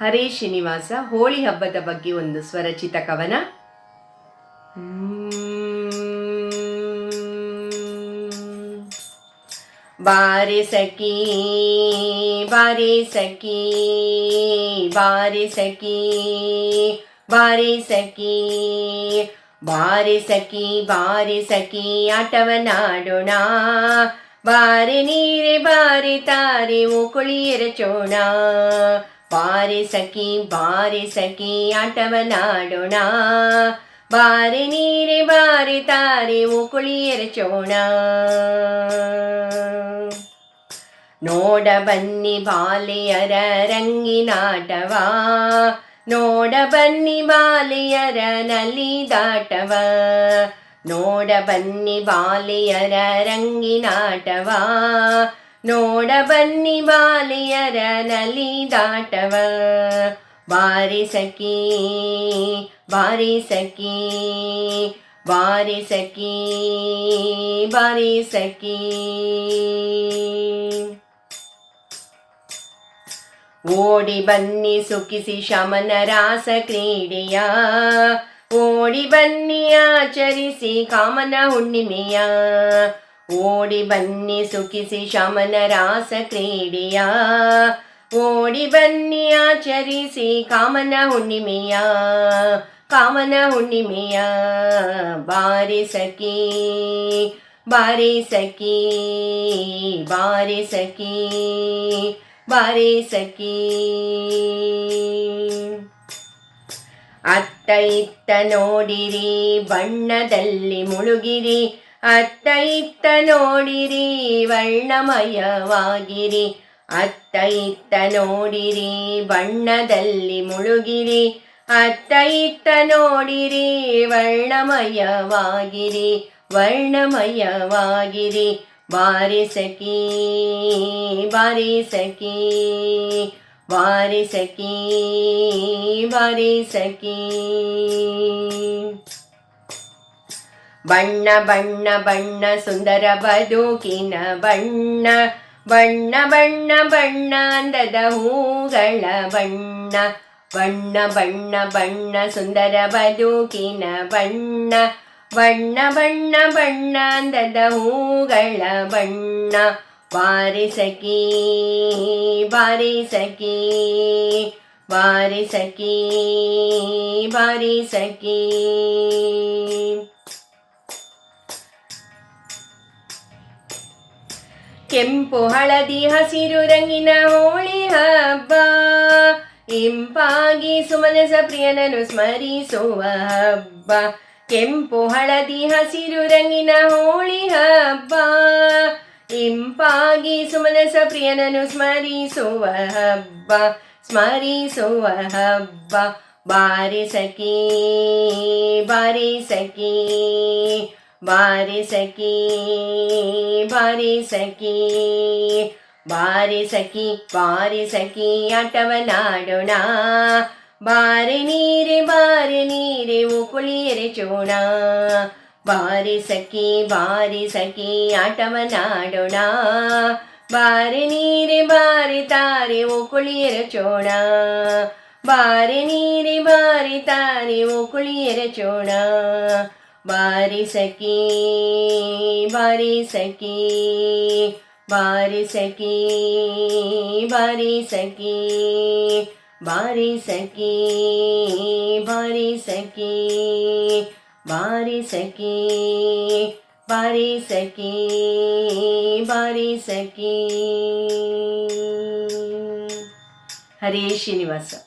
ಹರೇ ಶ್ರೀನಿವಾಸ, ಹೋಳಿ ಹಬ್ಬದ ಬಗ್ಗೆ ಒಂದು ಸ್ವರಚಿತ ಕವನ. ಬಾರಿ ಸಖಿ ಬಾರಿ ಸಖಿ ಬಾರಿ ಸಖಿ ಬಾರಿ ಸಖಿ ಬಾರಿ ಸಖಿ ಬಾರಿ ಸಖಿ, ಆಟವನಾಡೋಣ. ಬಾರಿ ನೀರೆ, ಬಾರಿ ತಾರೆ ಉಕುಳಿ ಎರಚೋಣ ಬಾರಿ ಸಖಿ ಬಾರಿ ಸಖಿ, ಆಟವನಾಡೋಣ. ಬಾರಿ ನೀರೆ, ಬಾರಿ ತಾರೆ ಉಕುಳಿ ಎರಚೋಣ. ನೋಡ ಬನ್ನಿ ಬಾಲಿಯರ ರಂಗಿನಾಟವ ನೋಡ ಬನ್ನಿ ಬಾಲೆಯರ ನಲಿದಾಟವ ನೋಡ ಬನ್ನಿ ಬಾಲಿಯರ ರಂಗಿನಾಟವ ನೋಡ ಬನ್ನಿ ಬಾಲೆಯರ ನಲಿದಾಟವ ಬಾರಿ ಸಖಿ ಬಾರಿ ಸಖಿ ಬಾರಿ ಸಖಿ ಬಾರಿ ಸಖಿ. ಓಡಿ ಬನ್ನಿ ಸುಖಿಸಿ ಶಮನ ರಾಸ ಕ್ರೀಡೆಯ. ಓಡಿ ಬನ್ನಿ ಆಚರಿಸಿ ಕಾಮನ ಹುಣ್ಣಿಮೆಯ. ಓಡಿ ಬನ್ನಿ ಸುಖಿಸಿ ಶಮನ ರಾಸ ಕ್ರೀಡೆಯ. ಓಡಿ ಬನ್ನಿ ಆಚರಿಸಿ ಕಾಮನ ಹುಣ್ಣಿಮೆಯ. ಕಾಮನ ಹುಣ್ಣಿಮೆಯ. ಬಾರಿ ಸಖಿ ಬಾರಿ ಸಖಿ ಬಾರಿ ಸಖಿ ಬಾರಿ ಸಖಿ. ಅತ್ತ ಇತ್ತ ನೋಡಿರಿ, ಬಣ್ಣದಲ್ಲಿ ಮುಳುಗಿರಿ ಅತ್ತ ಇತ್ತ ನೋಡಿರಿ, ವರ್ಣಮಯವಾಗಿರಿ. ಅತ್ತ ಇತ್ತ ನೋಡಿರಿ, ಬಣ್ಣದಲ್ಲಿ ಮುಳುಗಿರಿ. ಅತ್ತ ಇತ್ತ ನೋಡಿರಿ, ವರ್ಣಮಯವಾಗಿರಿ. ವರ್ಣಮಯವಾಗಿರಿ, ಬಾರಿಸಕಿ ಬಾರಿಸಕಿ ಬಾರಿ ಸಖಿ ಬಾರಿ ಸಖಿ ಬಾರಿ ಸಖಿ ಬಣ್ಣ ಬಣ್ಣ ಬಣ್ಣ ಸುಂದರ ಬದುಕಿನ ಬಣ್ಣ ಬಣ್ಣ ಬಣ್ಣ ಬಣ್ಣ ಅಂದದ ಹೂಗಳ ಬಣ್ಣ ಬಣ್ಣ ಬಣ್ಣ ಬಣ್ಣ ಸುಂದರ ಬದುಕಿನ ಬಣ್ಣ ಬಣ್ಣ ಬಣ್ಣ ಬಣ್ಣ ಅಂದದ ಹೂಗಳ ಬಣ್ಣ ಬಾರಿ ಸಖಿ ಬಾರಿ ಸಖಿ ಕೆಂಪು ಹಳದಿ ಹಸಿರು ರಂಗಿನ ಹೋಳಿ ಹಬ್ಬ. ಇಂಪಾಗಿ ಸುಮನಸ ಪ್ರಿಯನನು ಸ್ಮರಿಸುವ ಹಬ್ಬ. ಕೆಂಪು ಹಳದಿ ಹಸಿರು ರಂಗಿನ ಹೋಳಿ ಹಬ್ಬ. ಇಂಪಾಗಿ ಸುಮನಸ ಪ್ರಿಯನನು ಸ್ಮರಿಸುವ ಹಬ್ಬ. ಸ್ಮರಿಸುವ ಹಬ್ಬ. ಬಾರಿ ಸಖಿ, ಬಾರಿ ಬಾರಿ ಸಖಿ ಬಾರಿ ಸಖಿ ಬಾರಿ ಸಖಿ ಬಾರಿ ಸಖಿ ಆಟವನಾಡೋಣ ಬಾರಿ ನೀರೆ ಬಾರಿ ನೀರೆ ಉಕುಳಿಯರೆ ಚೋಣ ಬಾರಿ ಸಖಿ ಬಾರಿ ಸಖಿ ಆಟವನಾಡೋಣ ಬಾರಿ ನೀರೆ ಬಾರಿ ತಾರೆ ಉಕುಳಿಯರ ಚೋಣ ಬಾರಿ ನೀರೆ ಬಾರಿ ತಾರೆ ಉಕುಳಿಯರ ಚೋಣ ಬಾರಿ ಸಖಿ ಬಾರಿ ಸಖಿ ಬಾರಿ ಸಖಿ ಬಾರಿ ಸಖಿ ಬಾರಿ ಸಖಿ ಬಾರಿ ಸಖಿ ಬಾರಿ ಸಖಿ ಬಾರಿ ಸಖಿ ಬಾರಿ ಸಖಿ ಹರೇ ಶ್ರೀನಿವಾಸ